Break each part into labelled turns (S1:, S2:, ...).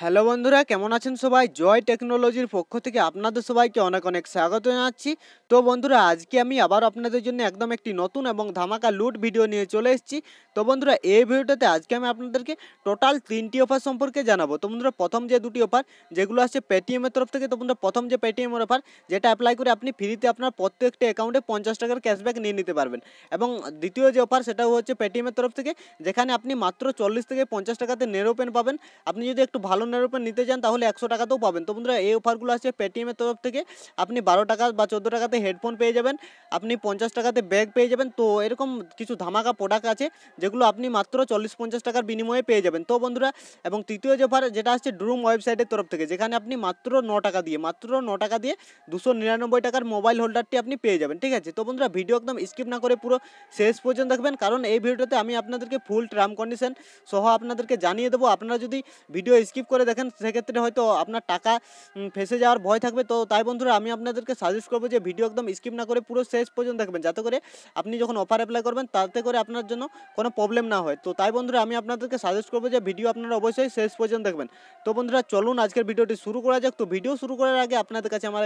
S1: Hello বন্ধুরা, কেমন আছেন সবাই? জয় টেকনোলজির পক্ষ থেকে আপনাদের সবাইকে অনেক অনেক স্বাগত জানাচ্ছি। তো বন্ধুরা, আজকে আমি আবার আপনাদের জন্য একদম একটি নতুন এবং ধামাকা লুট ভিডিও নিয়ে চলে এসেছি। তো বন্ধুরা, এই ভিডিওটাতে আজকে আমি আপনাদেরকে টোটাল তিনটি অফার সম্পর্কে জানাব। তো বন্ধুরা, প্রথম যে দুটি অফার যেগুলো আসছে পেটিএমের তরফ থেকে, তো বন্ধুরা, প্রথম যে পেটিএমের অফার যেটা অ্যাপ্লাই করে আপনি ফ্রিতে আপনার প্রত্যেকটা অ্যাকাউন্টে পঞ্চাশ টাকার ক্যাশব্যাক নিয়ে নিতে পারবেন। এবং দ্বিতীয় যে অফার সেটা হচ্ছে পেটিএমের তরফ থেকে, যেখানে আপনি মাত্র চল্লিশ থেকে পঞ্চাশ টাকাতে নেরোপেন পাবেন। আপনি যদি একটু ভালো নেরো পেন নিতে চান তাহলে একশো টাকাতেও পাবেন। তো বন্ধুরা, এই অফারগুলো আছে পেটিএমের তরফ থেকে। আপনি বারো টাকা বা চোদ্দ টাকাতে হেডফোন পেয়ে যাবেন, আপনি পঞ্চাশ টাকাতে ব্যাগ পেয়ে যাবেন। তো এরকম কিছু ধামাকা প্রোডাক্ট আছে, যেগুলো আপনি মাত্র চল্লিশ পঞ্চাশ টাকার বিনিময়ে পেয়ে যাবেন। তো বন্ধুরা, এবং তৃতীয় যে অফার, যেটা আসছে ড্রুম ওয়েবসাইটের তরফ থেকে, যেখানে আপনি মাত্র ন টাকা দিয়ে, মাত্র ন টাকা দিয়ে দুশো নিরানব্বই টাকার মোবাইল হোল্ডারটি আপনি পেয়ে যাবেন, ঠিক আছে? তো বন্ধুরা ভিডিও একদম স্কিপ না করে পুরো শেষ পর্যন্ত দেখবেন, কারণ এই ভিডিওতে আমি আপনাদেরকে ফুল টার্ম কন্ডিশন সহ আপনাদেরকে জানিয়ে দেবো। আপনারা যদি ভিডিও স্কিপ করে দেখেন, সেক্ষেত্রে হয়তো আপনার টাকা ফেসে যাওয়ার ভয় থাকবে। তো তাই বন্ধুরা, আমি আপনাদেরকে সাজেস্ট করব যে ভিডিও একদম স্কিপ না করে পুরো শেষ পর্যন্ত দেখবেন। যাতে করে আপনি যখন অফার অ্যাপ্লাই করবেন, তাতে করে আপনার জন্য কোনো প্রবলেম না হয়। তো তাই বন্ধুরা, আমি আপনাদেরকে সাজেস্ট করব যে ভিডিও আপনারা অবশ্যই শেষ পর্যন্ত দেখবেন। তো বন্ধুরা, চলুন আজকের ভিডিওটি শুরু করা যাক। তো ভিডিও শুরু করার আগে আপনাদের কাছে আমার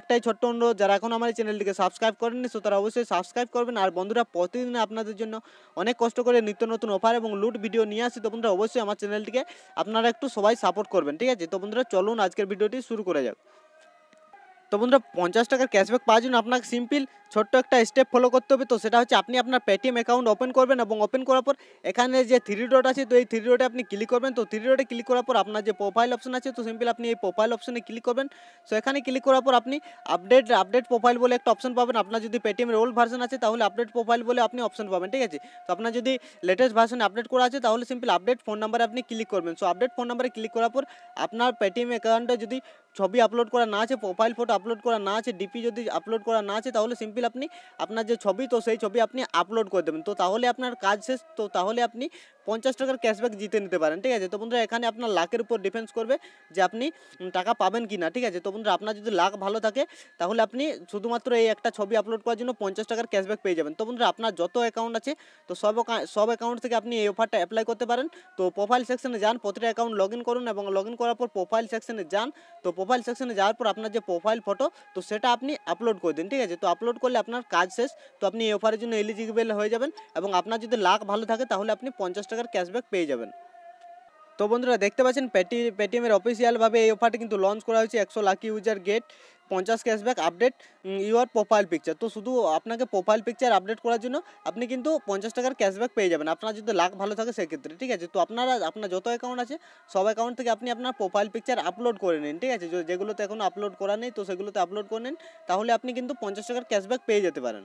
S1: একটাই ছোট্ট অনুরোধ, যারা এখন আমার চ্যানেলটিকে সাবস্ক্রাইব করেননি, তো তারা অবশ্যই সাবস্ক্রাইব করবেন। আর বন্ধুরা, প্রতিদিন আপনাদের জন্য অনেক কষ্ট করে নিত্য নতুন অফার এবং লুট ভিডিও নিয়ে আসি। তো বন্ধুরা, অবশ্যই আমার চ্যানেলটিকে আপনারা একটু সবাই সাপোর্ট করবেন ঠিক আছে? তো বন্ধুরা চলুন আজকের ভিডিওটি শুরু করে যাক। তো বন্ধুরা, পঞ্চাশ টাকার ক্যাশব্যাক পাওয়ার জন্য আপনাকে সিম্পল ছোট্ট একটা স্টেপ ফলো করতে হবে। তো সেটা হচ্ছে আপনি আপনার পেটিএম অ্যাকাউন্ট ওপেন করবেন এবং ওপেন করার পর এখানে যে থ্রি ডট আছে, তো এই থ্রি ডটে আপনি ক্লিক করবেন। তো থ্রি ডটে ক্লিক করার পর আপনার যে প্রোফাইল অপশন আছে, তো সিম্পল আপনি এই প্রোফাইল অপশনে ক্লিক করবেন। সো এখানে ক্লিক করার পর আপনি আপডেট আপডেট প্রোফাইল বলে একটা অপশন পাবেন। আপনার যদি পেটিএমের ওল্ড ভার্সন আছে, তাহলে আপডেট প্রোফাইল বলে আপনি অপশন পাবেন, ঠিক আছে? তো আপনার যদি লেটেস্ট ভার্সনে আপডেট করা আছে, তাহলে সিম্পল আপডেট ফোন নাম্বারে আপনি ক্লিক করবেন। সো আপডেট ফোন নাম্বারে ক্লিক করার পর আপনার পেটিএম অ্যাকাউন্টে যদি ছবি আপলোড করা না আছে প্রোফাইল ফটো আপলোড করা না আছে ডিপি যদি আপলোড করা না আছে, তাহলে সিম্পল আপনি আপনার যে ছবি, তো সেই ছবি আপনি আপলোড করে দেবেন। তো তাহলে আপনার কাজ শেষ, তো তাহলে আপনি পঞ্চাশ টাকার ক্যাশব্যাক জিতে নিতে পারেন, ঠিক আছে? তো বন্ধুরা, এখানে আপনার লাখের উপর ডিফেন্স করবে যে আপনি টাকা পাবেন কি না ঠিক আছে? তো বন্ধুরা, আপনার যদি লাখ ভালো থাকে, তাহলে আপনি শুধুমাত্র এই একটা ছবি আপলোড করার জন্য পঞ্চাশ টাকার ক্যাশব্যাক পেয়ে যাবেন। তো বন্ধুরা, আপনার যত অ্যাকাউন্ট আছে, তো সব সব অ্যাকাউন্ট থেকে আপনি এই অফারটা অ্যাপ্লাই করতে পারেন। তো প্রোফাইল সেকশনে যান, প্রতিটা অ্যাকাউন্ট লগ করুন এবং লগ করার পর প্রোফাইল সেকশনে যান। তো প্রোফাইল সেকশনে যাওয়ার পর আপনার যে প্রোফাইল ফটো তো সেটা আপনি আপলোড করে দিন, ঠিক আছে? তো আপলোড করলে আপনার কাজ শেষ। তো আপনি এই অফারের জন্য এলিজিবল হয়ে যাবেন এবং আপনার যদি লাখ ভালো থাকে, তাহলে আপনি পঞ্চাশ টাকার ক্যাশব্যাক পেয়ে যাবেন। তো বন্ধুরা, দেখতে পাচ্ছেন পেটি পেটিএমের অফিসিয়ালভাবে এই অফারটি কিন্তু লঞ্চ করা হয়েছে একশো লাকি ইউজার গেট পঞ্চাশ cashback update your profile picture তো শুধু আপনাকে প্রোফাইল পিকচার আপডেট করার জন্য আপনি কিন্তু পঞ্চাশ টাকার ক্যাশব্যাক পেয়ে যাবেন। আপনার যদি লাখ ভালো থাকে সেক্ষেত্রে, ঠিক আছে? তো আপনারা, আপনার যত অ্যাকাউন্ট আছে, সব অ্যাকাউন্ট থেকে আপনি আপনার প্রোফাইল পিকচার আপলোড করে নিন, ঠিক আছে? যেগুলোতে এখন আপলোড করা নেই, তো সেগুলোতে আপলোড করে নিন, তাহলে আপনি কিন্তু পঞ্চাশ টাকার ক্যাশব্যাক পেয়ে যেতে পারেন।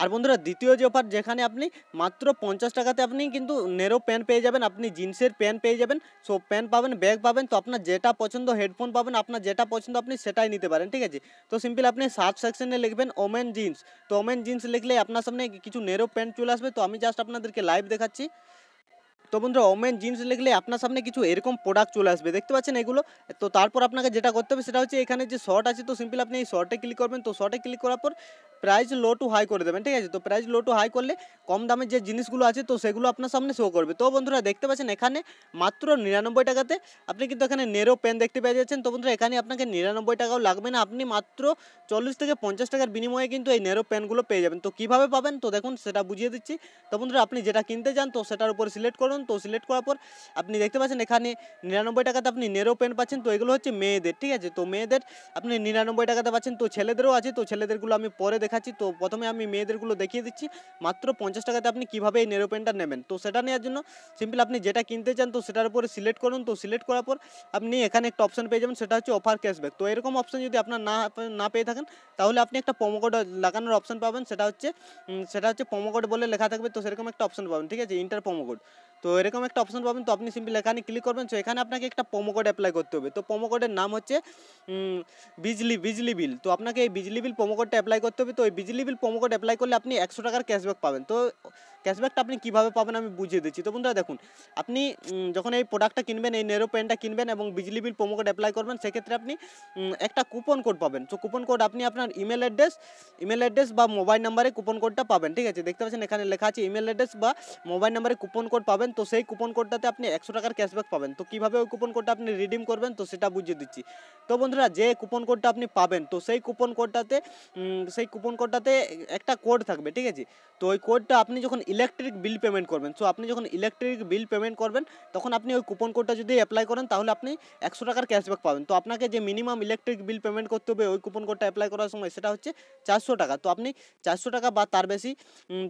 S1: আর বন্ধুরা, দ্বিতীয় যে অফার যেখানে আপনি মাত্র পঞ্চাশ টাকাতে আপনি কিন্তু নেরো প্যান্ট পেয়ে যাবেন, আপনি জিন্সের প্যান্ট পেয়ে যাবেন। সো প্যান্ট পাবেন ব্যাগ পাবেন, তো আপনার যেটা পছন্দ হেডফোন পাবেন, আপনার যেটা পছন্দ আপনি সেটাই নিতে পারেন, ঠিক আছে? তো সিম্পল আপনি সার্চ সেকশনে লিখবেন ওমেন জিন্স তো ওমেন জিন্স লিখলে আপনার সামনে কিছু নেরো প্যান্ট চলে আসবে, তো আমি জাস্ট আপনাদেরকে লাইভ দেখাচ্ছি। তো বন্ধুরা ওমেন জিন্স লিখলে আপনার সামনে কিছু এরকম প্রোডাক্ট চলে আসবে, দেখতে পাচ্ছেন এগুলো? তো তারপর আপনাকে যেটা করতে হবে, সেটা হচ্ছে এখানে যে শর্ট আছে, তো সিম্পল আপনি এই শর্টে ক্লিক করবেন। তো শর্টে ক্লিক করার পর প্রাইস লো টু হাই করে দেবেন, ঠিক আছে? তো প্রাইস লো টু হাই করলে কম দামের যে জিনিসগুলো আছে, তো সেগুলো আপনার সামনে শো করবে। তো বন্ধুরা, দেখতে পাচ্ছেন এখানে মাত্র নিরানব্বই টাকাতে আপনি কিন্তু এখানে নেরো পেন দেখতে পেয়ে যাচ্ছেন। তো বন্ধুরা, এখানে আপনাকে নিরানব্বই টাকাও লাগবে না। আপনি মাত্র চল্লিশ থেকে পঞ্চাশ টাকার বিনিময়ে কিন্তু এই নেরো পেনগুলো পেয়ে যাবেন। তো কীভাবে পাবেন? তো দেখুন, সেটা বুঝিয়ে দিচ্ছি। তো বন্ধুরা, আপনি যেটা কিনতে চান, তো সেটার উপর সিলেক্ট করুন। তো সিলেক্ট করার পর আপনি দেখতে পাচ্ছেন এখানে নিরানব্বই টাকাতে আপনি নেরো পেন পাচ্ছেন। তো এগুলো হচ্ছে মেয়েদের, ঠিক আছে? তো মেয়েদের আপনি নিরানব্বই টাকাতে পাচ্ছেন। তো ছেলেদেরও আছে। তো ছেলেদেরগুলো আমি পরে দেখাচ্ছি। তো প্রথমে আমি মেয়েদেরগুলো দেখিয়ে দিচ্ছি। মাত্র পঞ্চাশ টাকাতে আপনি কীভাবে এই নেরো পেনটা নেবেন? তো সেটা নেওয়ার জন্য সিম্পল আপনি যেটা কিনতে চান, তো সেটার উপরে সিলেক্ট করুন। তো সিলেক্ট করার পর আপনি এখানে একটা অপশন পেয়ে যাবেন, সেটা হচ্ছে অফার ক্যাশব্যাক তো এরকম অপশন যদি আপনার না না পেয়ে থাকেন, তাহলে আপনি একটা প্রোমোকোড লাগানোর অপশন পাবেন। সেটা হচ্ছে সেটা হচ্ছে প্রোমোকোড বলে লেখা থাকবে। তো সেরকম একটা অপশন পাবেন, ঠিক আছে? ইন্টার প্রোমোকোড তো এরকম একটা অপশন পাবেন। তো আপনি সিম্পলি এখানে ক্লিক করবেন। তো এখানে আপনাকে একটা প্রোমো কোড অ্যাপ্লাই করতে হবে। তো প্রোমো কোডের নাম হচ্ছে বিজলি বিজলি বিল তো আপনাকে এই বিজলি বিল প্রোমো কোডটা অ্যাপ্লাই করতে হবে। তো এই বিজলি বিল প্রোমোকোড অ্যাপ্লাই করলে আপনি একশো টাকার ক্যাশব্যাক পাবেন। তো ক্যাশব্যাকটা আপনি কীভাবে পাবেন আমি বুঝিয়ে দিচ্ছি। তো বন্ধুরা দেখুন, আপনি যখন এই প্রোডাক্টটা কিনবেন, এই নেরো পেনটা কিনবেন এবং বিজলি বিল প্রোমো কোড অ্যাপ্লাই করবেন, সেক্ষেত্রে আপনি একটা কুপন কোড পাবেন। তো কুপন কোড আপনি আপনার ইমেল অ্যাড্রেস ইমেল অ্যাড্রেস বা মোবাইল নাম্বারে কুপন কোডটা পাবেন, ঠিক আছে? দেখতে পাচ্ছেন এখানে লেখা আছে ইমেল অ্যাড্রেস বা মোবাইল নাম্বারে কুপন কোড পাবেন। তো সেই কুপন কোডটাতে আপনি একশো টাকার ক্যাশব্যাক পাবেন। তো কীভাবে ওই কুপন কোডটা আপনি রিডিম করবেন? তো সেটা বুঝিয়ে দিচ্ছি। তো বন্ধুরা, যে কুপন কোডটা আপনি পাবেন, তো সেই কুপন কোডটাতে সেই কুপন কোডটাতে একটা কোড থাকবে, ঠিক আছে? তো ওই কোডটা আপনি যখন ইলেকট্রিক বিল পেমেন্ট করবেন। সো আপনি যখন ইলেকট্রিক বিল পেমেন্ট করবেন, তখন আপনি ওই কুপন কোডটা যদি অ্যাপ্লাই করেন, তাহলে আপনি একশো টাকার ক্যাশব্যাক পাবেন। তো আপনাকে যে মিনিমাম ইলেকট্রিক বিল পেমেন্ট করতে হবে, ওই কুপন কোডটা অ্যাপ্লাই করার সময় সেটা হচ্ছে চারশো টাকা। তো আপনি চারশো টাকা বা তার বেশি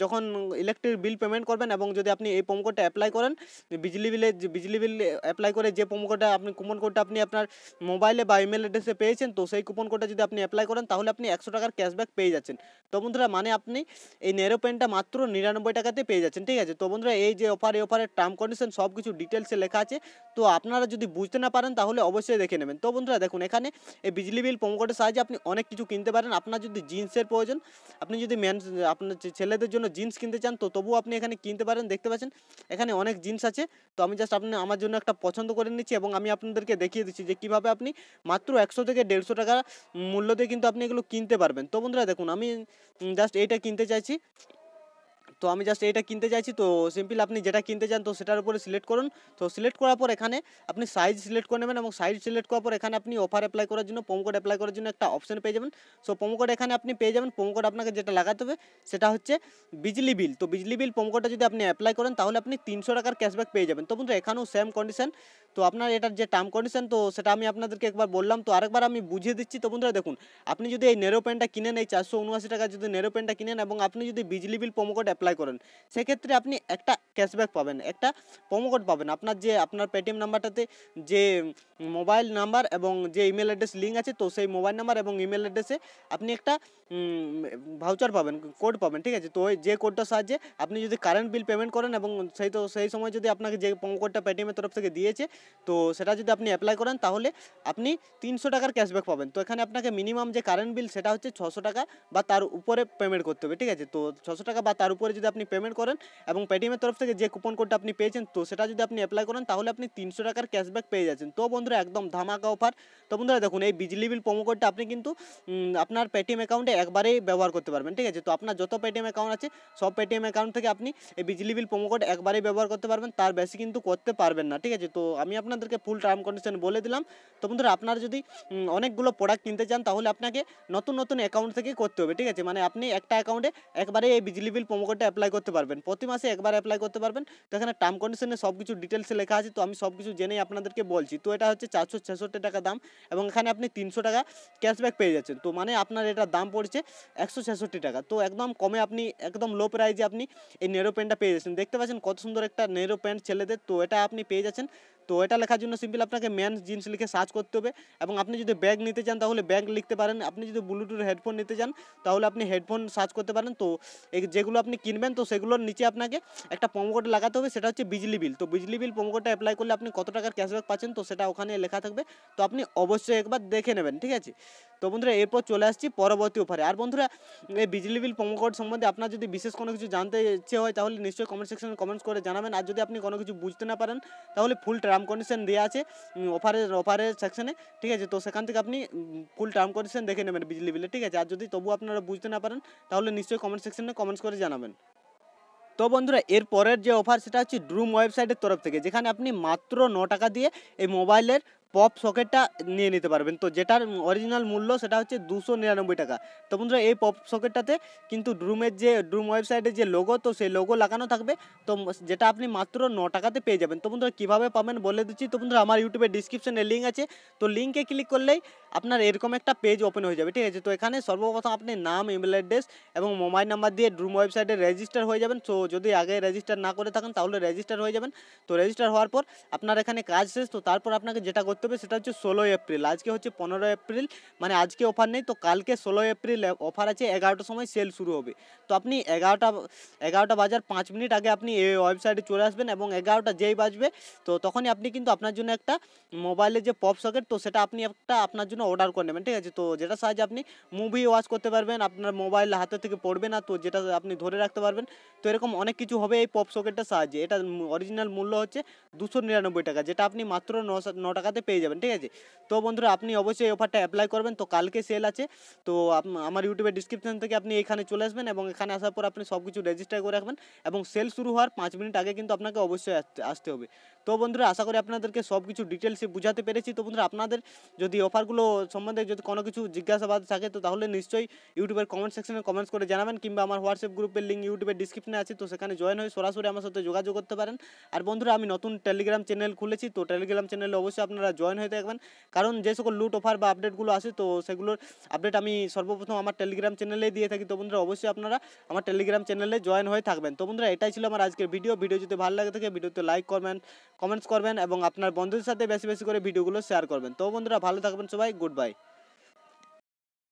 S1: যখন ইলেকট্রিক বিল পেমেন্ট করবেন এবং যদি আপনি এই প্রোমো কোডটা অ্যাপ্লাই করেন বিজলি বিলে বিজলি বিল অ্যাপ্লাই করে যে প্রোমো কোডটা আপনি কুপন কোডটা আপনি আপনার মোবাইলে বা ইমেল অ্যাড্রেসে পেয়েছেন, তো সেই কুপন কোডটা যদি আপনি অ্যাপ্লাই করেন, তাহলে আপনি একশো টাকার ক্যাশব্যাক পেয়ে যাচ্ছেন। তো বন্ধুরা মানে আপনি এই নেরো পেনটা মাত্র নিরানব্বই টাকাতে পেয়ে যাচ্ছেন, ঠিক আছে? তো বন্ধুরা, এই যে অফার এই অফারের টার্ম কন্ডিশন সব কিছু ডিটেলসে লেখা আছে, তো আপনারা যদি বুঝতে না পারেন, তাহলে অবশ্যই দেখে নেবেন। তো বন্ধুরা, দেখুন, এখানে এই বিজলি বিল কোডের সাহায্যে আপনি অনেক কিছু কিনতে পারেন। আপনার যদি জিন্সের প্রয়োজন, আপনি যদি মেন আপনার ছেলেদের জন্য জিন্স কিনতে চান, তো তবুও আপনি এখানে কিনতে পারেন, দেখতে পাচ্ছেন, এখানে অনেক জিন্স আছে। তো আমি জাস্ট আপনি আমার জন্য একটা পছন্দ করে নিচ্ছি এবং আমি আপনাদেরকে দেখিয়ে দিচ্ছি যে কীভাবে আপনি মাত্র একশো থেকে দেড়শো টাকা মূল্য দিয়ে কিন্তু আপনি এগুলো কিনতে পারবেন। তো বন্ধুরা, দেখুন, আমি জাস্ট এইটা কিনতে চাইছি। তো আমি জাস্ট এইটা কিনতে চাইছি, তো সিম্পল আপনি যেটা কিনতে চান, তো সেটার উপরে সিলেক্ট করুন। তো সিলেক্ট করার পর এখানে আপনি সাইজ সিলেক্ট করে নেবেন এবং সাইজ সিলেক্ট করার পর এখানে আপনি অফার অ্যাপ্লাই করার জন্য প্রোমো কোড অ্যাপ্লাই করার জন্য একটা অপশন পেয়ে যাবেন। সো প্রোমো কোড এখানে আপনি পেয়ে যাবেন প্রোমো কোড আপনাকে যেটা লাগাতে হবে সেটা হচ্ছে বিজলি বিল তো বিজলি বিল প্রোমো কোডটা যদি আপনি অ্যাপ্লাই করেন, তাহলে আপনি তিনশো টাকার ক্যাশব্যাক পেয়ে যাবেন। তো বন্ধুরা, এখানেও সেম কন্ডিশন তো আপনার এটার যে টার্ম কন্ডিশন তো সেটা আমি আপনাদেরকে একবার বললাম। তো আরেকবার আমি বুঝিয়ে দিচ্ছি। তো বন্ধুরা, দেখুন, আপনি যদি এই নেরো পেনটা কিনেন, এই চারশো উনআশি টাকা যদি নেরো পেনটা কিনেন এবং আপনি যদি বিজলি বিল প্রোমো কোড অ্যাপ্লাই করেন। সেক্ষেত্রে আপনি একটা ক্যাশব্যাক পাবেন, একটা কোড পাবেন। আপনার যে, আপনার পেটিএম নাম্বারটাতে যে মোবাইল নাম্বার এবং যে ইমেল অ্যাড্রেস লিঙ্ক আছে, তো সেই মোবাইল নাম্বার এবং ইমেল অ্যাড্রেসে আপনি একটা ভাউচার পাবেন কোড পাবেন, ঠিক আছে? তো ওই যে কোডটার সাহায্যে আপনি যদি কারেন্ট বিল পেমেন্ট করেন এবং সেই তো, সেই সময় যদি আপনাকে যে কোডটা পেটিএমের তরফ থেকে দিয়েছে, তো সেটা যদি আপনি অ্যাপ্লাই করেন, তাহলে আপনি তিনশো টাকার ক্যাশব্যাক পাবেন। তো এখানে আপনাকে মিনিমাম যে কারেন্ট বিল সেটা হচ্ছে ছশো টাকা বা তার উপরে পেমেন্ট করতে হবে, ঠিক আছে? তো ছশো টাকা বা তার উপরে যদি আপনি পেমেন্ট করেন এবং পেটিএমের তরফ থেকে যে কুপন কোডটা আপনি পেয়েছেন, তো সেটা যদি আপনি অ্যাপ্লাই করেন, তাহলে আপনি তিনশো টাকার ক্যাশব্যাক পেয়ে যাচ্ছেন। তো বন্ধুরা, একদম ধামাকা অফার তো বন্ধুরা, দেখুন, এই বিজলি বিল প্রোমো কোডটা আপনি কিন্তু আপনার পেটিএম অ্যাকাউন্টে একবারেই ব্যবহার করতে পারবেন, ঠিক আছে? তো আপনার যত পেটিএম অ্যাকাউন্ট আছে, সব পেটিএম অ্যাকাউন্ট থেকে আপনি এই বিজলি বিল প্রোমো কোড একবারেই ব্যবহার করতে পারবেন, তার বেশি কিন্তু করতে পারবেন না, ঠিক আছে? তো আমি আপনাদেরকে ফুল টার্ম কন্ডিশন বলে দিলাম। তো বন্ধুরা, আপনারা যদি অনেকগুলো প্রোডাক্ট কিনতে চান, তাহলে আপনাকে নতুন নতুন অ্যাকাউন্ট থেকে করতে হবে, ঠিক আছে? মানে আপনি একটা অ্যাকাউন্টে একবারে এই বিজলি বিল প্রোমো কোডটা অ্যাপ্লাই করতে পারবেন। প্রতি মাসে একবার অ্যাপ্লাই করতে পারবেন। তো এখানে টার্ম কন্ডিশনে সব কিছু ডিটেলসে লেখা আছে। তো আমি সব কিছু জেনেই আপনাদেরকে বলছি। তো এটা হচ্ছে চারশো ছেষট্টি টাকা দাম এবং এখানে আপনি তিনশো টাকা ক্যাশব্যাক পেয়ে যাচ্ছেন। তো মানে আপনার এটার দাম পড়ছে একশো ছেষট্টি টাকা। তো একদম কমে আপনি, একদম লো প্রাইজে আপনি এই নেরো প্যান্টটা পেয়ে যাচ্ছেন। দেখতে পাচ্ছেন কত সুন্দর একটা নেরো প্যান্ট ছেলেদের। তো এটা আপনি পেয়ে যাচ্ছেন তো এটা লেখার জন্য সিম্পল আপনাকে ম্যান জিন্স লিখে সার্চ করতে হবে এবং আপনি যদি ব্যাগ নিতে চান তাহলে ব্যাগ লিখতে পারেন। আপনি যদি ব্লুটুথ হেডফোন নিতে চান তাহলে আপনি হেডফোন সার্চ করতে পারেন। তো এই যেগুলো আপনি কিনবেন তো সেগুলোর নিচে আপনাকে একটা কোড লাগাতে হবে, সেটা হচ্ছে বিজলি বিল তো বিজলি বিল কোডটা অ্যাপ্লাই করলে আপনি কত টাকার ক্যাশব্যাক পাচ্ছেন তো সেটা ওখানে লেখা থাকবে। তো আপনি অবশ্যই একবার দেখে নেবেন, ঠিক আছে? তো বন্ধুরা, এরপর চলে আসছি পরবর্তী অফারে আর বন্ধুরা, এই বিজলি বিল প্রোমো কোড সম্বন্ধে আপনার যদি বিশেষ কোনো কিছু জানতে ইচ্ছে হয়, তাহলে নিশ্চয়ই কমেন্ট সেকশনে কমেন্টস করে জানাবেন। আর যদি আপনি কোনো কিছু বুঝতে না পারেন, তাহলে ফুল টার্ম কন্ডিশন দেওয়া আছে অফারের অফারের সেকশনে ঠিক আছে? তো সেখান থেকে আপনি ফুল টার্ম কন্ডিশন দেখে নেবেন বিজলি বিলে। ঠিক আছে? আর যদি তবু আপনারা বুঝতে না পারেন, তাহলে নিশ্চয়ই কমেন্ট সেকশনে কমেন্টস করে জানাবেন। তো বন্ধুরা, এর পরের যে অফার সেটা হচ্ছে ড্রুম ওয়েবসাইটের তরফ থেকে। যেখানে আপনি মাত্র ন টাকা দিয়ে এই মোবাইলের পপ সকেটটা নিয়ে নিতে পারবেন। তো যেটার অরিজিনাল মূল্য সেটা হচ্ছে দুশো নিরানব্বই টাকা। তো বন্ধুরা, এই পপ সকেটটাতে কিন্তু ড্রুমের যে ড্রুম ওয়েবসাইটের যে লোগো তো সেই লোগো লাগানো থাকবে। তো যেটা আপনি মাত্র ন টাকাতে পেয়ে যাবেন। তো বন্ধুরা, কীভাবে পাবেন বলে দিচ্ছি। তো বন্ধুরা, আমার ইউটিউবের ডিসক্রিপশনে লিঙ্ক আছে। তো লিঙ্কে ক্লিক করলেই আপনার এরকম একটা পেজ ওপেন হয়ে যাবে। ঠিক আছে? তো এখানে সর্বপ্রথম আপনি নাম ইমেল অ্যাড্রেস এবং মোবাইল নাম্বার দিয়ে ড্রুম ওয়েবসাইটে রেজিস্টার হয়ে যাবেন। তো যদি আগে রেজিস্টার না করে থাকেন, তাহলে রেজিস্টার হয়ে যাবেন। তো রেজিস্টার হওয়ার পর আপনার এখানে কাজ শেষ। তো তারপর আপনাকে যেটা করতে করতে হবে সেটা হচ্ছে ষোলোই এপ্রিল। আজকে হচ্ছে পনেরো এপ্রিল মানে আজকে অফার নেই, তো কালকে ষোলোই এপ্রিল অফার আছে এগারোটার সময় সেল শুরু হবে। তো আপনি এগারোটা এগারোটা বাজার পাঁচ মিনিট আগে আপনি এই ওয়েবসাইটে চলে আসবেন এবং এগারোটা যেই বাজবে, তো তখনই আপনি কিন্তু আপনার জন্য একটা মোবাইলের যে পপ সকেট তো সেটা আপনি একটা আপনার জন্য অর্ডার করে নেবেন, ঠিক আছে? তো যেটা সাহায্যে আপনি মুভি ওয়াচ করতে পারবেন, আপনার মোবাইল হাতে থেকে পড়বে না, তো যেটা আপনি ধরে রাখতে পারবেন। তো এরকম অনেক কিছু হবে এই পপ সকেটটার সাহায্যে। এটা অরিজিনাল মূল্য হচ্ছে দুশো নিরানব্বই টাকা, যেটা আপনি মাত্র ন টাকাতে পেয়ে যাবেন, ঠিক আছে? তো বন্ধুরা, আপনি অবশ্যই এই অফারটা অ্যাপ্লাই করবেন। তো কালকে সেল আছে। তো আমার ইউটিউবের ডিসক্রিপশন থেকে আপনি এখানে চলে আসবেন এবং এখানে আসার পর আপনি সব কিছু রেজিস্টার করে রাখবেন এবং সেল শুরু হওয়ার পাঁচ মিনিট আগে কিন্তু আপনাকে অবশ্যই আসতে হবে। তো বন্ধুরা, আশা করি আপনাদেরকে সব কিছু ডিটেলসে বুঝাতে পেরেছি। তো বন্ধুরা, আপনাদের যদি অফারগুলো সম্বন্ধে যদি কোনো কিছু জিজ্ঞাসাবাদ থাকে, তো তাহলে নিশ্চয়ই ইউটিউবের কমেন্ট সেকশনে কমেন্টস করে জানাবেন কিংবা আমার হোয়াটসঅ্যাপ গ্রুপের লিঙ্ক ইউটিউবের ডিসক্রিপশনে আছে। তো সেখানে জয়েন হয়ে সরাসরি আমার সাথে যোগাযোগ করতে পারেন। আর বন্ধুরা, আমি নতুন টেলিগ্রাম চ্যানেল খুলেছি। তো টেলিগ্রাম চ্যানেলে অবশ্যই আপনারা জয়েন হয়ে থাকবেন। কারণ যে সকল লুট অফার বা আপডেটগুলো আসে, তো সেগুলোর আপডেট আমি সর্বপ্রথম আমার টেলিগ্রাম চ্যানেলেই দিয়ে থাকি। তো বন্ধুরা, অবশ্যই আপনারা আমার টেলিগ্রাম চ্যানেলে জয়েন হয়ে থাকবেন। তো বন্ধুরা, এটাই ছিল আমার আজকের ভিডিও ভিডিও যদি ভালো লাগে থাকে ভিডিওতে লাইক করবেন কমেন্টস করবেন এবং আপনার বন্ধুদের সাথে বেশি বেশি করে ভিডিওগুলো শেয়ার করবেন। তো বন্ধুরা, ভালো থাকবেন সবাই। Good bye